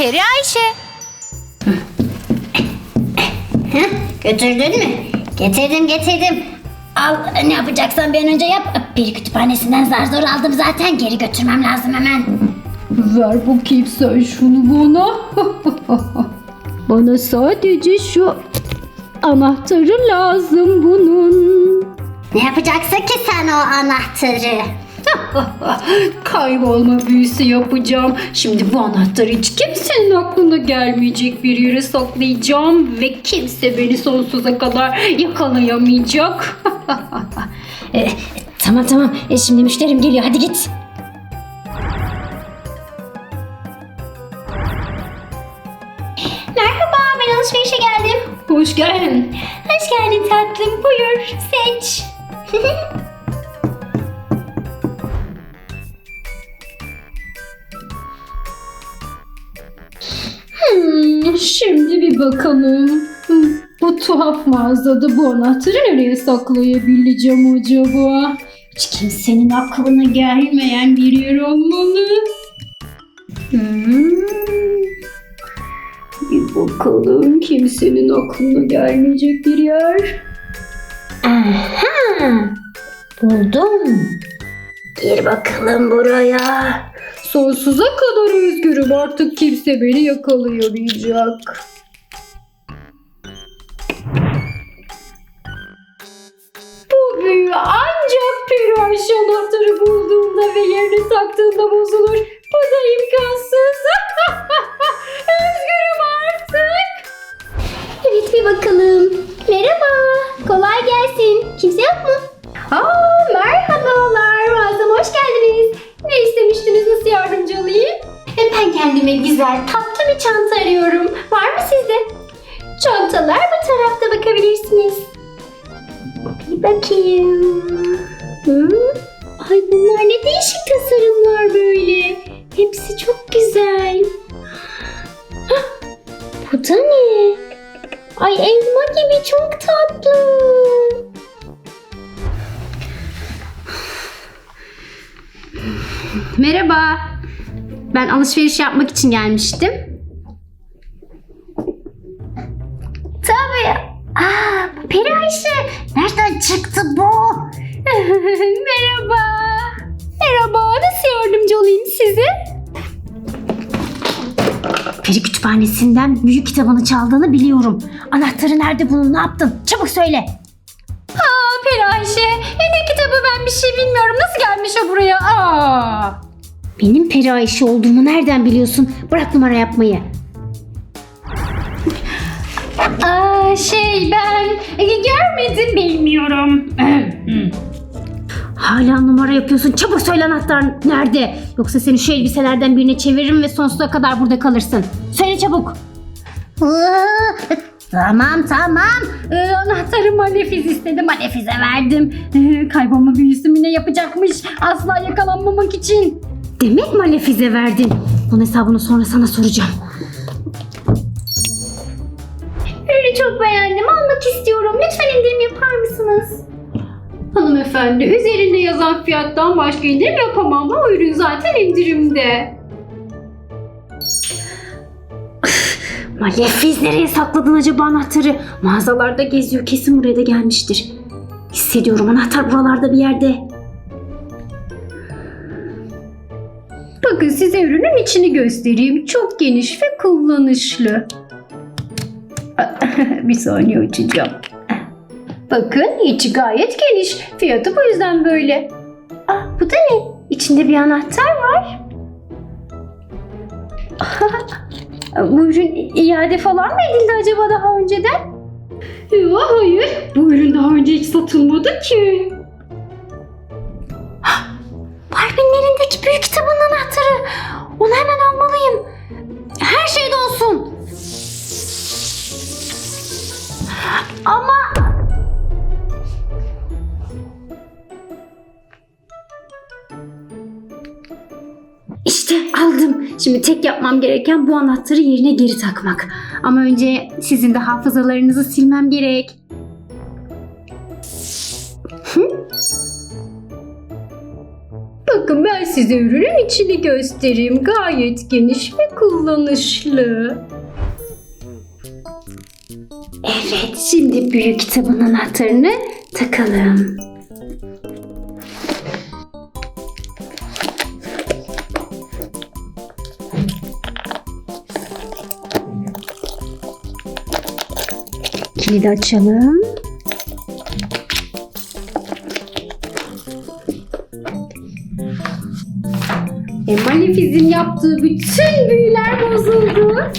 Peri Ayşe. Götürdün mü? Getirdim getirdim. Al ne yapacaksan bir an önce yap. Bir kütüphanesinden zar zor aldım zaten. Geri götürmem lazım hemen. Ver bakayım sen şunu bana. bana sadece şu anahtarı lazım bunun. Ne yapacaksın ki sen o anahtarı? Kaybolma büyüsü yapacağım. Şimdi bu anahtarı hiç kimsenin aklına gelmeyecek bir yere saklayacağım ve kimse beni sonsuza kadar yakalayamayacak. E, tamam tamam. E, şimdi müşterim geliyor. Hadi git. Merhaba ben alışverişe geldim. Hoş geldin. Hoş geldin tatlım. Buyur seç. şimdi bir bakalım. Bu tuhaf mağazada bu anahtarı nereye saklayabileceğim acaba? Hiç kimsenin aklına gelmeyen bir yer olmalı. Hmm. Bir bakalım kimsenin aklına gelmeyecek bir yer. Aha. Buldum. Gir bakalım buraya. Sonsuza kadar özgürüm artık kimse beni yakalayamayacak. Bu büyü ancak Ayşe anahtarı bulduğunda ve yerine taktığında bozulur. Kendime güzel tatlı bir çanta arıyorum. Var mı sizde? Çantalar bu tarafta bakabilirsiniz. Bir bakayım. Hı? Ay bunlar ne değişik tasarımlar böyle. Hepsi çok güzel. Bu da ne? Ay elma gibi çok tatlı. Merhaba. Ben alışveriş yapmak için gelmiştim. Tabii. Aa, Peri Ayşe. Nereden çıktı bu? Merhaba. Merhaba. Nasıl yardımcı olayım size? Peri kütüphanesinden büyük kitabını çaldığını biliyorum. Anahtarı nerede bunun? Ne yaptın? Çabuk söyle. Aa Peri Ayşe. E ne kitabı ben bir şey bilmiyorum. Nasıl gelmiş o buraya? Aa. Benim Peri Ayşe olduğumu nereden biliyorsun? Bırak numara yapmayı. Aa şey ben e, görmedim bilmiyorum. Hala numara yapıyorsun. Çabuk söyle anahtar nerede? Yoksa seni şu elbiselerden birine çeviririm ve sonsuza kadar burada kalırsın. Söyle çabuk. tamam tamam. Ee, anahtarı Malefiz istedi. Malefiz'e verdim. Ee, kaybolma büyüsü mü ne yapacakmış? Asla yakalanmamak için. Demek Malefiz'e verdin. Bunun hesabını sonra sana soracağım. Ürünü çok beğendim. Almak istiyorum. Lütfen indirim yapar mısınız? Hanımefendi üzerinde yazan fiyattan başka indirim yapamam. Bu ürün zaten indirimde. Malefiz nereye sakladın acaba anahtarı? Mağazalarda geziyor. Kesin buraya da gelmiştir. Hissediyorum anahtar buralarda bir yerde. Bakın size ürünün içini göstereyim. Çok geniş ve kullanışlı. bir saniye açacağım. Bakın içi gayet geniş. Fiyatı bu yüzden böyle. Ah, bu da ne? İçinde bir anahtar var. Bu ürün iade falan mı edildi acaba daha önceden? Yok hayır. Bu ürün daha önce hiç satılmadı ki. Elindeki büyük kitabın anahtarı. Onu hemen almalıyım. Her şeyde olsun. Ama... İşte aldım. Şimdi tek yapmam gereken bu anahtarı yerine geri takmak. Ama önce sizin de hafızalarınızı silmem gerek. Bakın ben size ürünün içini göstereyim. Gayet geniş ve kullanışlı. Evet, şimdi büyük kitabın anahtarını takalım. Kilidi açalım. Malefiz'in yaptığı bütün büyüler bozuldu.